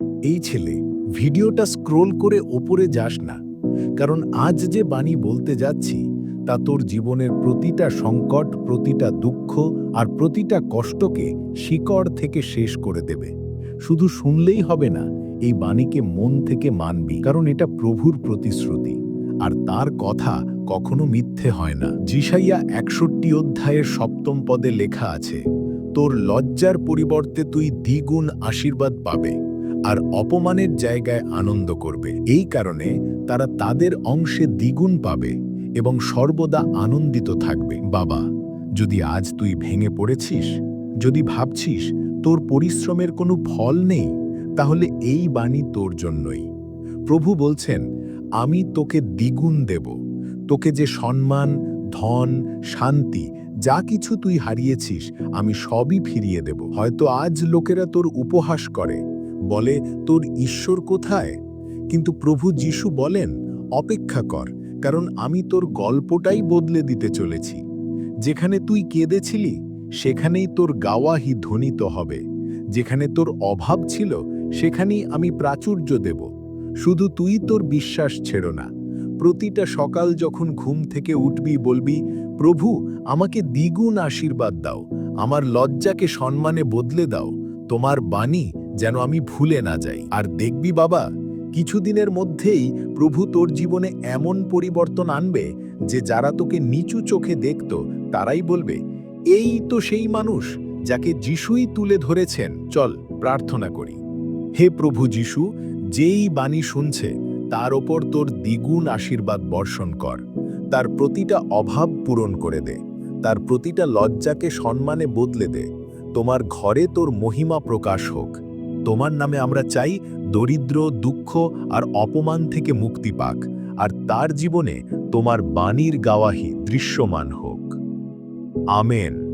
এই ছেলে, ভিডিওটা স্ক্রোল করে ওপরে যাস না। কারণ আজ যে বাণী বলতে যাচ্ছি, তা তোর জীবনের প্রতিটা সংকট, প্রতিটা দুঃখ আর প্রতিটা কষ্টকে শিকড় থেকে শেষ করে দেবে। শুধু শুনলেই হবে না, এই বাণীকে মন থেকে মানবি, কারণ এটা প্রভুর প্রতিশ্রুতি। আর তার কথা কখনো মিথ্যে হয় না। জিসাইয়া একষট্টি অধ্যায়ের সপ্তম পদে লেখা আছে, তোর লজ্জার পরিবর্তে তুই দ্বিগুণ আশীর্বাদ পাবে। আর অপমানের জায়গায় আনন্দ করবে। এই কারণে তারা তাদের অংশে দ্বিগুণ পাবে এবং সর্বদা আনন্দিত থাকবে। বাবা, যদি আজ তুই ভেঙে পড়েছিস, যদি ভাবছিস তোর পরিশ্রমের কোনো ফল নেই, তাহলে এই বাণী তোর জন্যই। প্রভু বলছেন, আমি তোকে দ্বিগুণ দেব। তোকে যে সম্মান, ধন, শান্তি, যা কিছু তুই হারিয়েছিস, আমি সবই ফিরিয়ে দেব। হয়তো আজ লোকেরা তোর উপহাস করে বলে, তোর ঈশ্বর কোথায়? কিন্তু প্রভু যিশু বলেন, অপেক্ষা কর, কারণ আমি তোর গল্পটাই বদলে দিতে চলেছি। যেখানে তুই কেঁদেছিলি, সেখানেই তোর গাওয়াহি ধ্বনিত হবে। যেখানে তোর অভাব ছিল, সেখানেই আমি প্রাচুর্য দেব। শুধু তুই তোর বিশ্বাস ছেড়ো না। প্রতিটা সকাল যখন ঘুম থেকে উঠবি, বলবি, প্রভু, আমাকে দ্বিগুণ আশীর্বাদ দাও। আমার লজ্জাকে সম্মানে বদলে দাও। তোমার বাণী যেন আমি ভুলে না যাই। আর দেখবি বাবা, কিছুদিনের মধ্যেই প্রভু তোর জীবনে এমন পরিবর্তন আনবে যে যারা তোকে নিচু চোখে দেখত, তারাই বলবে, এই তো সেই মানুষ যাকে যিশুই তুলে ধরেছেন। চল, প্রার্থনা করি। হে প্রভু যিশু, যেই বাণী শুনছে, তার ওপর তোর দ্বিগুণ আশীর্বাদ বর্ষণ কর। তার প্রতিটা অভাব পূরণ করে দে। তার প্রতিটা লজ্জাকে সম্মানে বদলে দে। তোমার ঘরে তোর মহিমা প্রকাশ হোক। তোমার নামে আমরা চাই দরিদ্র, দুঃখ আর অপমান থেকে মুক্তি পাক, আর তার জীবনে তোমার বাণীর গাওয়াহি দৃশ্যমান হোক। আমেন।